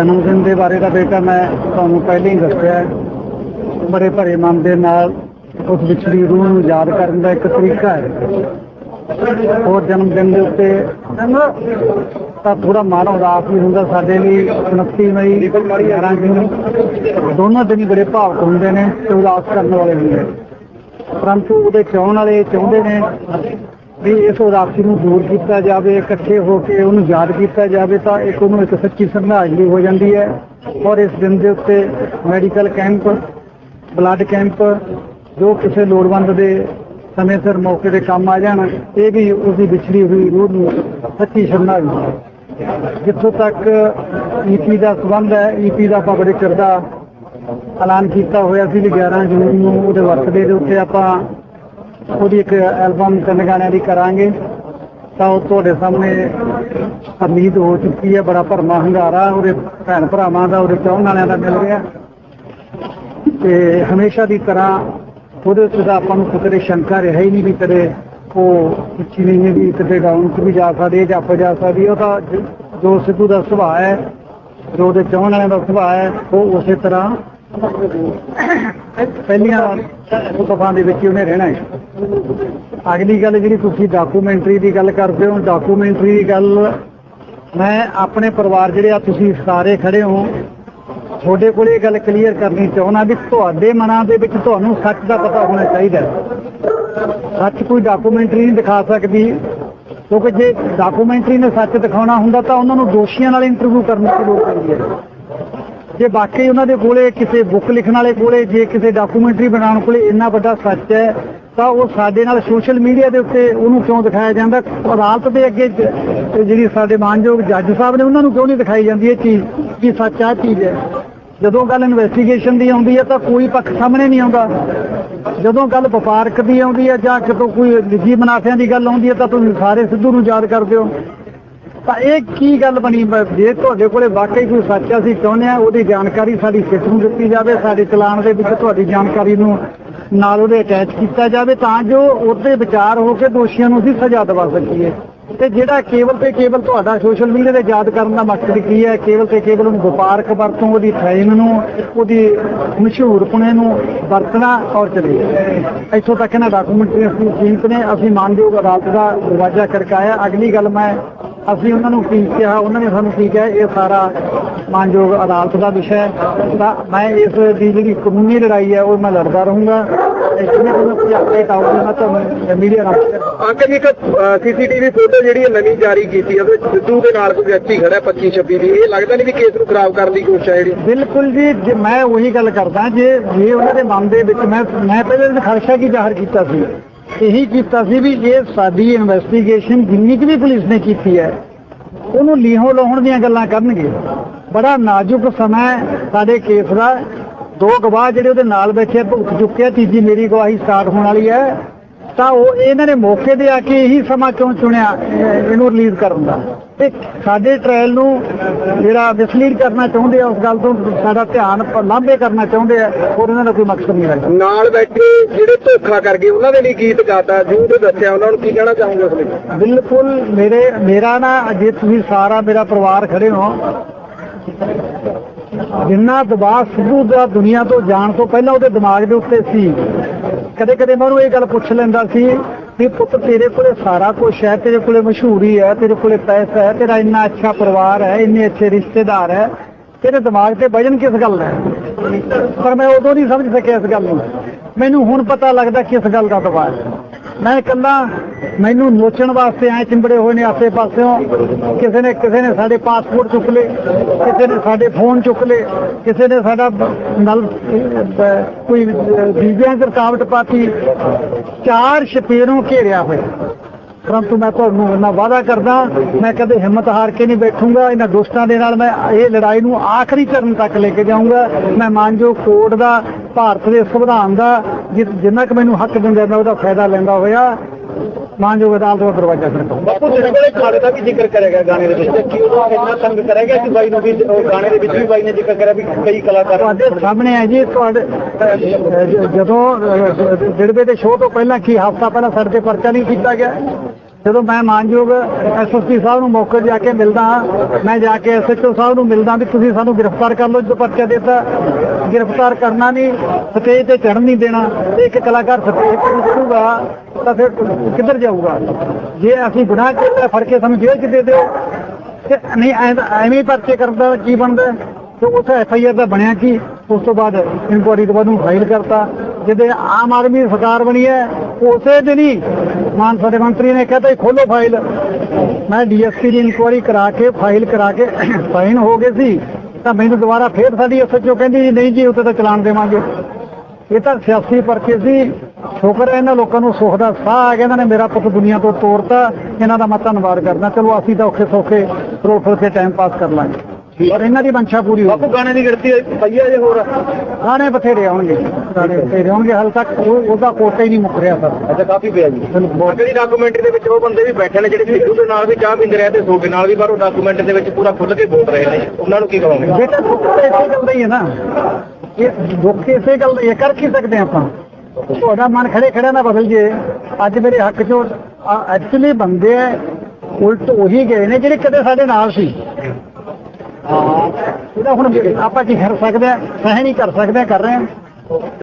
ਜਨਮ ਦਿਨ ਦੇ ਬਾਰੇ ਤਾਂ ਬੇਟਾ ਮੈਂ ਤੁਹਾਨੂੰ ਪਹਿਲਾਂ ਹੀ ਦੱਸਿਆ ਹੈ। ਬੜੇ ਭਰੇ ਮਨ ਦੇ ਨਾਲ ਉਸ ਵਿਛੜੀ ਰੂਹ ਨੂੰ ਯਾਦ ਕਰਨ ਦਾ ਇੱਕ ਤਰੀਕਾ ਹੈ। ਹੋਰ ਜਨਮ ਦਿਨ ਦੇ ਉੱਤੇ ਤਾਂ ਥੋੜਾ ਮਨ ਉਦਾਸ ਵੀ ਹੁੰਦਾ ਸਾਡੇ ਲਈ 29 ਮਈ 11 ਜੂਨ। ਦੋਨੋਂ ਦਿਨ ਹੀ ਬੜੇ ਭਾਵਕ ਹੁੰਦੇ ਨੇ ਤੇ ਉਦਾਸ ਕਰਨ ਵਾਲੇ ਹੁੰਦੇ ਨੇ। ਪਰੰਤੂ ਉਹਦੇ ਚਾਹਣ ਵਾਲੇ ਚਾਹੁੰਦੇ ਨੇ ਵੀ ਇਸ ਉਦਾਸੀ ਨੂੰ ਦੂਰ ਕੀਤਾ ਜਾਵੇ, ਇਕੱਠੇ ਹੋ ਕੇ ਉਹਨੂੰ ਯਾਦ ਕੀਤਾ ਜਾਵੇ ਤਾਂ ਇੱਕ ਉਹਨੂੰ ਇੱਕ ਸੱਚੀ ਸ਼ਰਧਾਂਜਲੀ ਹੋ ਜਾਂਦੀ ਹੈ। ਔਰ ਇਸ ਦਿਨ ਦੇ ਉੱਤੇ ਮੈਡੀਕਲ ਕੈਂਪ, ਬਲੱਡ ਕੈਂਪ ਜੋ ਕਿਸੇ ਲੋੜਵੰਦ ਦੇ ਸਮੇਂ ਸਿਰ ਮੌਕੇ ਤੇ ਕੰਮ ਆ ਜਾਣ, ਇਹ ਵੀ ਉਸਦੀ ਵਿਛੜੀ ਹੋਈ ਰੂਹ ਨੂੰ ਸੱਚੀ ਸ਼ਰਧਾਂਜਲੀ ਜਿੱਥੋਂ ਤੱਕ ਈਪੀ ਦਾ ਸੰਬੰਧ ਹੈ ਈਪੀ ਦਾ ਆਪਾਂ ਬੜੇ ਚਿਰਦਾ ਐਲਾਨ ਕੀਤਾ ਹੋਇਆ ਸੀ ਵੀ 11 ਜੂਨ ਨੂੰ ਉਹਦੇ ਵਰਸਡੇ ਦੇ ਉੱਤੇ ਆਪਾਂ ਉਹਦੀ ਇੱਕ ਐਲਬਮ ਤਿੰਨ ਗਾਣਿਆਂ ਦੀ ਕਰਾਂਗੇ, ਤਾਂ ਉਹ ਤੁਹਾਡੇ ਸਾਹਮਣੇ ਉਮੀਦ ਹੋ ਚੁੱਕੀ ਹੈ, ਬੜਾ ਭਰਮਾ ਹੰਗਾਰਾ, ਉਹਦੇ ਭੈਣ ਭਰਾਵਾਂ ਦਾ, ਉਹਦੇ ਚਾਹਣ ਵਾਲਿਆਂ ਦਾ ਮਿਲ ਰਿਹਾ। ਤੇ ਹਮੇਸ਼ਾ ਦੀ ਤਰ੍ਹਾਂ ਉਹਦੇ ਉੱਤੇ ਤਾਂ ਆਪਾਂ ਨੂੰ ਕਿਤੇ ਸ਼ੰਕਾ ਰਿਹਾ ਹੀ ਨਹੀਂ ਵੀ ਕਦੇ ਉਹ ਉੱਚੀ ਨਹੀਂ ਵੀ ਕਿਤੇ ਡਾਊਨ 'ਚ ਵੀ ਜਾ ਸਕਦੀ ਹੈ ਜਾਂ ਆਪਾਂ ਜਾ ਸਕਦੀ ਹੈ। ਉਹ ਤਾਂ ਜੋ ਸਿੱਧੂ ਦਾ ਸੁਭਾਅ ਹੈ, ਜੋ ਉਹਦੇ ਚਾਹਣ ਵਾਲਿਆਂ ਦਾ ਸੁਭਾਅ ਹੈ, ਉਹ ਉਸੇ ਤਰ੍ਹਾਂ ਪਹਿਲੀਆਂ ਦਫਾਂ ਦੇ ਵਿੱਚ ਉਹਨੇ ਰਹਿਣਾ ਹੈ। ਅਗਲੀ ਗੱਲ ਜਿਹੜੀ ਤੁਸੀਂ ਡਾਕੂਮੈਂਟਰੀ ਦੀ ਗੱਲ ਕਰਦੇ ਹੋ ਡਾਕੂਮੈਂਟਰੀ ਦੀ ਗੱਲ ਮੈਂ ਆਪਣੇ ਪਰਿਵਾਰ ਜਿਹੜੇ ਆ ਤੁਸੀਂ ਸਾਰੇ ਖੜੇ ਹੋ, ਤੁਹਾਡੇ ਕੋਲ ਇਹ ਗੱਲ ਕਲੀਅਰ ਕਰਨੀ ਚਾਹੁੰਦਾ ਵੀ ਤੁਹਾਡੇ ਮਨਾਂ ਦੇ ਵਿੱਚ ਤੁਹਾਨੂੰ ਸੱਚ ਦਾ ਪਤਾ ਹੋਣਾ ਚਾਹੀਦਾ ਸੱਚ ਕੋਈ ਡਾਕੂਮੈਂਟਰੀ ਨਹੀਂ ਦਿਖਾ ਸਕਦੀ, ਕਿਉਂਕਿ ਜੇ ਡਾਕੂਮੈਂਟਰੀ ਨੇ ਸੱਚ ਦਿਖਾਉਣਾ ਹੁੰਦਾ ਤਾਂ ਉਹਨਾਂ ਨੂੰ ਦੋਸ਼ੀਆਂ ਨਾਲ ਇੰਟਰਵਿਊ ਕਰਨ ਦੀ ਲੋੜ ਪੈਂਦੀ ਹੈ। ਜੇ ਵਾਕਈ ਉਹਨਾਂ ਦੇ ਕੋਲੇ ਕਿਸੇ ਬੁੱਕ ਲਿਖਣ ਵਾਲੇ ਕੋਲੇ, ਜੇ ਕਿਸੇ ਡਾਕੂਮੈਂਟਰੀ ਬਣਾਉਣ ਕੋਲੇ ਇੰਨਾ ਵੱਡਾ ਸੱਚ ਹੈ, ਤਾਂ ਉਹ ਸਾਡੇ ਨਾਲ ਸੋਸ਼ਲ ਮੀਡੀਆ ਦੇ ਉੱਤੇ ਉਹਨੂੰ ਕਿਉਂ ਦਿਖਾਇਆ ਜਾਂਦਾ? ਅਦਾਲਤ ਦੇ ਅੱਗੇ ਜਿਹੜੀ ਸਾਡੇ ਮਾਨਯੋਗ ਜੱਜ ਸਾਹਿਬ ਨੇ ਉਹਨਾਂ ਨੂੰ ਕਿਉਂ ਨਹੀਂ ਦਿਖਾਈ ਜਾਂਦੀ ਇਹ ਚੀਜ਼ ਕਿ ਸੱਚ ਆ ਚੀਜ਼ ਹੈ? ਜਦੋਂ ਗੱਲ ਇਨਵੈਸਟੀਗੇਸ਼ਨ ਦੀ ਆਉਂਦੀ ਹੈ ਤਾਂ ਕੋਈ ਪੱਖ ਸਾਹਮਣੇ ਨਹੀਂ ਆਉਂਦਾ। ਜਦੋਂ ਗੱਲ ਵਪਾਰਕ ਦੀ ਆਉਂਦੀ ਹੈ ਜਾਂ ਕਿਤੋਂ ਕੋਈ ਨਿੱਜੀ ਮੁਨਾਫਿਆਂ ਦੀ ਗੱਲ ਆਉਂਦੀ ਹੈ ਤਾਂ ਤੁਸੀਂ ਸਾਰੇ ਸਿੱਧੂ ਨੂੰ ਯਾਦ ਕਰਦੇ ਹੋ। ਤਾਂ ਇਹ ਕੀ ਗੱਲ ਬਣੀ? ਜੇ ਤੁਹਾਡੇ ਕੋਲੇ ਵਾਕਈ ਕੋਈ ਸੱਚ ਆ, ਅਸੀਂ ਚਾਹੁੰਦੇ ਆ ਉਹਦੀ ਜਾਣਕਾਰੀ ਸਾਡੀ ਸਿੱਖ ਨੂੰ ਦਿੱਤੀ ਜਾਵੇ ਸਾਡੇ ਚਲਾਨ ਦੇ ਵਿੱਚ ਤੁਹਾਡੀ ਜਾਣਕਾਰੀ ਨੂੰ ਨਾਲ ਉਹਦੇ ਅਟੈਚ ਕੀਤਾ ਜਾਵੇ ਤਾਂ ਜੋ ਉਹਦੇ ਵਿਚਾਰ ਹੋ ਕੇ ਦੋਸ਼ੀਆਂ ਨੂੰ ਅਸੀਂ ਸਜ਼ਾ ਦਿਵਾ ਸਕੀਏ। ਤੇ ਜਿਹੜਾ ਕੇਵਲ ਤੇ ਕੇਵਲ ਤੁਹਾਡਾ ਸੋਸ਼ਲ ਮੀਡੀਆ ਤੇ ਯਾਦ ਕਰਨ ਦਾ ਮਕਸਦ ਕੀ ਹੈ? ਕੇਵਲ ਤੇ ਕੇਵਲ ਉਹਨੂੰ ਵਪਾਰਕ ਵਰਤੋਂ ਉਹਦੀ ਫੈਮ ਨੂੰ ਉਹਦੀ ਮਸ਼ਹੂਰਪੁਣੇ ਨੂੰ ਵਰਤਣਾ ਔਰ ਚਲੇ ਇੱਥੋਂ ਤੱਕ ਇਹਨਾਂ ਡਾਕੂਮੈਂਟਰੀ ਅਸੀਂ ਸੀਮਤ ਨੇ। ਅਸੀਂ ਮਾਨਯੋਗ ਅਦਾਲਤ ਦਾ ਦਰਵਾਜ਼ਾ ਖੜਕਾਇਆ। ਅਗਲੀ ਗੱਲ ਮੈਂ ਅਸੀਂ ਉਹਨਾਂ ਨੂੰ ਕੀ ਕਿਹਾ ਉਹਨਾਂ ਨੇ ਸਾਨੂੰ ਕੀ ਕਿਹਾ ਇਹ ਸਾਰਾ ਮਾਨਯੋਗ ਅਦਾਲਤ ਦਾ ਵਿਸ਼ਾ ਹੈ। ਤਾਂ ਮੈਂ ਇਸ ਦੀ ਜਿਹੜੀ ਕਾਨੂੰਨੀ ਲੜਾਈ ਹੈ ਉਹ ਮੈਂ ਲੜਦਾ ਰਹੂੰਗਾ। ਜਿਵੇਂ ਜਿਵੇਂ ਕੋਈ ਅਪਡੇਟ ਆਊਗੀ ਮੈਂ ਤੁਹਾਨੂੰ ਮੀਡੀਆ ਨਾਲ ਅੰਕਲ ਇੱਕ ਸੀਸੀਟੀਵੀ ਫੋਟੋ ਜਿਹੜੀ ਨਵੀਂ ਜਾਰੀ ਕੀਤੀ ਹੈ ਉਹਦੇ ਸਿੱਧੂ ਦੇ ਨਾਲ ਕੋਈ ਵਿਅਕਤੀ ਖੜਾ 25 26 ਦੀ। ਇਹ ਲੱਗਦਾ ਨਹੀਂ ਵੀ ਕੇਸ ਨੂੰ ਖਰਾਬ ਕਰਨ ਦੀ ਕੋਸ਼ਿਸ਼ ਹੈ ਜਿਹੜੀ। ਬਿਲਕੁਲ ਜੇ ਮੈਂ ਉਹੀ ਗੱਲ ਕਰਦਾ ਜੇ ਜੇ ਉਹਨਾਂ ਦੇ ਮਨ ਦੇ ਵਿੱਚ ਮੈਂ ਮੈਂ ਪਹਿਲੇ ਦਿਨ ਖਰਸ਼ਾ ਕੀ ਜ਼ਾਹਰ ਕੀਤਾ ਸੀ? ਇਹੀ ਕੀਤਾ ਸੀ ਵੀ ਇਹ ਸਾਡੀ ਇਨਵੈਸਟੀਗੇਸ਼ਨ ਜਿੰਨੀ ਕੁ ਵੀ ਪੁਲਿਸ ਨੇ ਕੀਤੀ ਹੈ, ਉਹਨੂੰ ਲੀਹੋਂ ਲਾਉਣ ਦੀਆਂ ਗੱਲਾਂ ਕਰਨਗੇ। ਬੜਾ ਨਾਜ਼ੁਕ ਸਮਾਂ ਸਾਡੇ ਕੇਸ ਦਾ। ਦੋ ਗਵਾਹ ਜਿਹੜੇ ਉਹਦੇ ਨਾਲ ਬੈਠੇ ਭੁਗਤ ਚੁੱਕੇ ਤੀਜੀ ਮੇਰੀ ਗਵਾਹੀ ਸਟਾਰਟ ਹੋਣ ਵਾਲੀ ਹੈ। ਤਾਂ ਉਹ ਇਹਨਾਂ ਨੇ ਮੌਕੇ ਤੇ ਆ ਕੇ ਇਹੀ ਸਮਾਂ ਕਿਉਂ ਚੁਣਿਆ? ਇਹ- ਇਹਨੂੰ ਰਿਲੀਜ਼ ਕਰਨ ਦਾ। ਤੇ ਸਾਡੇ ਟ੍ਰਾਇਲ ਨੂੰ ਜਿਹੜਾ ਮਿਸਲੀਡ ਕਰਨਾ ਚਾਹੁੰਦੇ ਆ ਉਸ ਗੱਲ ਤੋਂ ਸਾਡਾ ਧਿਆਨ ਲਾਂਭੇ ਕਰਨਾ ਚਾਹੁੰਦੇ ਆ ਹੋਰ ਇਹਨਾਂ ਦਾ ਕੋਈ ਮਕਸਦ ਨਹੀਂ ਰੱਖਦਾ ਨਾਲ ਬੈਠੇ ਜਿਹੜੇ ਧੋਖਾ ਕਰ ਗਏ ਉਹਨਾਂ ਦੇ ਲਈ ਗੀਤ ਗਾਤਾ ਜੂ ਤੇ ਦੱਸਿਆ ਉਹਨਾਂ ਨੂੰ ਕੀ ਕਹਿਣਾ ਚਾਹੋਗੇ ਉਸ ਲਈ ਬਿਲਕੁਲ ਮੇਰੇ ਮੇਰਾ ਨਾ ਜੇ ਤੁਸੀਂ ਸਾਰਾ ਮੇਰਾ ਪਰਿਵਾਰ ਖੜੇ ਹੋ ਜਿੰਨਾ ਦਬਾਅ ਸਿੱਧੂ ਦਾ ਦੁਨੀਆ ਤੋਂ ਜਾਣ ਤੋਂ ਪਹਿਲਾਂ ਉਹਦੇ ਦਿਮਾਗ ਦੇ ਉੱਤੇ ਸੀ ਕਦੇ ਕਦੇ ਮੈਂ ਉਹਨੂੰ ਇਹ ਗੱਲ ਪੁੱਛ ਲੈਂਦਾ ਸੀ ਵੀ ਪੁੱਤ ਤੇਰੇ ਕੋਲੇ ਸਾਰਾ ਕੁਝ ਹੈ, ਤੇਰੇ ਕੋਲੇ ਮਸ਼ਹੂਰੀ ਹੈ, ਤੇਰੇ ਕੋਲੇ ਪੈਸਾ ਹੈ, ਤੇਰਾ ਇੰਨਾ ਅੱਛਾ ਪਰਿਵਾਰ ਹੈ, ਇੰਨੇ ਅੱਛੇ ਰਿਸ਼ਤੇਦਾਰ ਹੈ, ਤੇਰੇ ਦਿਮਾਗ ਤੇ ਵਜਨ ਕਿਸ ਗੱਲ ਦਾ ਪਰ ਮੈਂ ਉਦੋਂ ਨਹੀਂ ਸਮਝ ਸਕਿਆ ਇਸ ਗੱਲ ਨੂੰ। ਮੈਨੂੰ ਹੁਣ ਪਤਾ ਲੱਗਦਾ ਕਿਸ ਗੱਲ ਦਾ ਦਬਾਅ ਹੈ। ਮੈਂ ਇਕੱਲਾ ਮੈਨੂੰ ਨੋਚਣ ਵਾਸਤੇ ਐ ਚਿੰਬੜੇ ਹੋਏ ਨੇ ਆਸੇ ਪਾਸਿਓਂ। ਕਿਸੇ ਨੇ ਕਿਸੇ ਨੇ ਸਾਡੇ ਪਾਸਪੋਰਟ ਚੁੱਕ ਲਏ, ਕਿਸੇ ਨੇ ਸਾਡੇ ਫੋਨ ਚੁੱਕ ਲਏ, ਕਿਸੇ ਨੇ ਸਾਡਾ ਬ- ਕੋਈ ਵੀਜ਼ਿਆਂ 'ਚ ਰੁਕਾਵਟ ਪਾਤੀ। ਚਾਰ ਛਪੇਰੋਂ ਘੇਰਿਆ ਹੋਇਆ। ਪਰੰਤੂ ਮੈਂ ਤੁਹਾਨੂੰ ਇਹਨਾਂ ਵਾਅਦਾ ਕਰਦਾ, ਮੈਂ ਕਦੇ ਹਿੰਮਤ ਹਾਰ ਕੇ ਨਹੀਂ ਬੈਠੂੰਗਾ। ਇਹਨਾਂ ਦੋਸਤਾਂ ਦੇ ਨਾਲ ਮੈਂ ਇਹ ਲੜਾਈ ਨੂੰ ਆਖਰੀ ਚਰਨ ਤੱਕ ਲੈ ਕੇ ਜਾਊਂਗਾ। ਮੈਂ ਮਾਨਜੋ ਕੋਰਟ ਦਾ ਭਾਰਤ ਦੇ ਸੰਵਿਧਾਨ ਦਾ ਜਿੰਨਾ ਕੁ ਮੈਨੂੰ ਹੱਕ ਦਿੰਦਾ ਮੈਂ ਉਹਦਾ ਫਾਇਦਾ ਲੈਂਦਾ ਹੋਇਆ। ਮਾਨਯੋਗ ਅਦਾਲਤ ਦਾ ਦਰਵਾਜ਼ਾ ਖੜਕਾਉਂਗਾ ਬਾਪੂ ਤੇਰੇ ਕੋਲੇ ਖਾੜੇ ਦਾ ਵੀ ਜ਼ਿਕਰ ਕਰੇਗਾ ਗਾਣੇ ਦੇ ਵਿੱਚ। ਕਿ ਉਹ ਇੰਨਾ ਤੰਗ ਕਰੇਗਾ ਕਿ ਬਾਈ ਨੂੰ ਵੀ ਉਹ ਗਾਣੇ ਦੇ ਵਿੱਚ ਵੀ ਬਾਈ ਨੇ ਜ਼ਿਕਰ ਕਰਿਆ ਵੀ ਕਈ ਕਲਾਕਾਰ ਤੁਹਾਡੇ ਸਾਹਮਣੇ ਹੈ ਜੀ ਤੁਹਾਡੇ ਜਦੋਂ ਦਿੜਵੇ ਦੇ ਸ਼ੋਅ ਤੋਂ ਪਹਿਲਾਂ ਕੀ ਹਫਤਾ ਪਹਿਲਾਂ ਸਾਡੇ ਤੇ ਪਰਚਾ ਨਹੀਂ ਕੀਤਾ ਗਿਆ? ਜਦੋਂ ਮੈਂ ਮਾਨਯੋਗ ਐਸਐਸਪੀ ਸਾਹਿਬ ਨੂੰ ਮੌਕੇ ਜਾ ਕੇ ਮਿਲਦਾ ਮੈਂ ਜਾ ਕੇ ਐਸਐਚਓ ਸਾਹਿਬ ਨੂੰ ਮਿਲਦਾ ਵੀ ਤੁਸੀਂ ਸਾਨੂੰ ਗ੍ਰਿਫਤਾਰ ਕਰ ਲਓ, ਜਦੋਂ ਪਰਚਾ ਦਿੱਤਾ, ਗ੍ਰਿਫਤਾਰ ਕਰਨਾ ਨਹੀਂ, ਸਟੇਜ ਤੇ ਚੜ੍ਹਨ ਨਹੀਂ ਦੇਣਾ, ਤੇ ਇੱਕ ਕਲਾਕਾਰ ਸਟੇਜ ਤੇ ਚੜੂਗਾ ਤਾਂ ਫਿਰ ਕਿੱਧਰ ਜਾਊਗਾ? ਜੇ ਅਸੀਂ ਗੁਨਾਹ ਕੀਤਾ, ਫੜ ਕੇ ਸਾਨੂੰ ਜੇਲ੍ਹ 'ਚ ਦੇ ਦਿਓ, ਤੇ ਨਹੀਂ ਐਵੇਂ ਪਰਚੇ ਕਰਨ ਦਾ ਕੀ ਬਣਦਾ? ਤੇ ਉਸ ਐਫ ਆਈ ਆਰ ਦਾ ਬਣਿਆ ਕੀ? ਉਸ ਤੋਂ ਬਾਅਦ ਇਨਕੁਆਰੀ ਤੋਂ ਬਾਅਦ ਨੂੰ ਫਾਈਲ ਕਰਤਾ, ਜਿਹਦੇ ਆਮ ਆਦਮੀ ਸਰਕਾਰ ਬਣੀ ਹੈ, ਉਸੇ ਦਿਨ ਹੀ ਮਾਨ ਸਾਡੇ ਮੰਤਰੀ ਨੇ ਕਹਿਤਾ ਜੀ ਖੋਲੋ ਫਾਈਲ। ਮੈਂ ਡੀਐਸਪੀ ਦੀ ਇਨਕੁਆਇਰੀ ਕਰਾ ਕੇ, ਫਾਈਲ ਕਰਾ ਕੇ ਸਾਈਨ ਹੋ ਗਏ ਸੀ। ਤਾਂ ਮੈਨੂੰ ਦੁਬਾਰਾ ਫੇਰ ਸਾਡੀ ਐਸਐਚਓ ਕਹਿੰਦੀ ਜੀ, ਨਹੀਂ ਜੀ ਉੱਤੇ ਤਾਂ ਚਲਾਨ ਦੇਵਾਂਗੇ। ਇਹ ਤਾਂ ਸਿਆਸੀ ਪਰਚੇ ਸੀ। ਸ਼ੁਕਰ ਹੈ ਇਹਨਾਂ ਲੋਕਾਂ ਨੂੰ ਸੁੱਖ ਦਾ ਸਾਹ ਆ ਗਿਆ। ਇਹਨਾਂ ਨੇ ਮੇਰਾ ਪੁੱਤ ਦੁਨੀਆ ਤੋਂ ਤੋਰਤਾ। ਇਹਨਾਂ ਦਾ ਮੈਂ ਧੰਨਵਾਦ ਕਰਦਾ। ਚਲੋ, ਅਸੀਂ ਤਾਂ ਔਖੇ ਸੌਖੇ ਰੋ ਫਿਰ ਕੇ ਟਾਈਮ ਪਾਸ ਕਰ ਲਾਂਗੇ। ਔਰ ਇਹਨਾਂ ਦੀ ਮਨਸ਼ਾ ਪੂਰੀ ਹੋ ਬਾਪੂ ਗਾਣੇ ਦੀ ਗਿਣਤੀ ਪਈ ਹੈ ਜੇ ਹੋਰ ਗਾਣੇ ਬਥੇਰੇ ਆਉਣਗੇ ਗਾਣੇ ਬਥੇਰੇ ਆਉਣਗੇ ਹਾਲ ਤੱਕ ਉਹ- ਉਹਦਾ ਕੋਟਾ ਹੀ ਨਹੀਂ ਮੁੱਕ ਰਿਹਾ ਸਰ। ਅੱਛਾ ਕਾਫੀ ਪਿਆ ਜੀ। ਅੱਗੇ ਦੀ ਡਾਕੂਮੈਂਟਰੀ ਦੇ ਵਿੱਚ ਉਹ ਬੰਦੇ ਵੀ ਬੈਠੇ ਨੇ ਜਿਹੜੇ ਸਿੱਧੂ ਦੇ ਨਾਲ ਵੀ ਚਾਹ ਪੀਂਦੇ ਰਹੇ ਤੇ ਤੁਹਾਡੇ ਨਾਲ ਵੀ ਪਰ ਉਹ ਡਾਕੂਮੈਂਟ ਦੇ ਵਿੱਚ ਪੂਰਾ ਖੁੱਲ ਕੇ ਬੋਲ ਰਹੇ ਨੇ। ਉਹਨਾਂ ਨੂੰ ਕੀ ਕਹੋਗੇ ਬੇਟਾ ਇਸੇ ਗੱਲ ਦਾ ਹੀ ਹੈ ਨਾ। ਇਹ ਦੁੱਖ ਇਸੇ ਗੱਲ ਦਾ ਹੀ ਹੈ ਕਰ ਕੀ ਸਕਦੇ ਆਪਾਂ? ਤੁਹਾਡਾ ਮਨ ਖੜੇ ਖੜਿਆਂ ਨਾ ਬਦਲ ਜੇ। ਅੱਜ ਮੇਰੇ ਹੱਕ ਚੋਂ ਐਕਚੁਅਲੀ ਬੰਦੇ ਆ ਉਲਟ ਉਹੀ ਗਏ ਨੇ ਜਿਹੜੇ ਕਦੇ ਸਾਡੇ ਨਾਲ ਸੀ। ਹਾਂ। ਇਹਦਾ ਹੁਣ ਆਪਾਂ ਕੀ ਕਰ ਸਕਦੇ ਆ? ਸਹਿ ਨਹੀਂ ਕਰ ਸਕਦੇ ਆ, ਕਰ ਰਹੇ ਆ।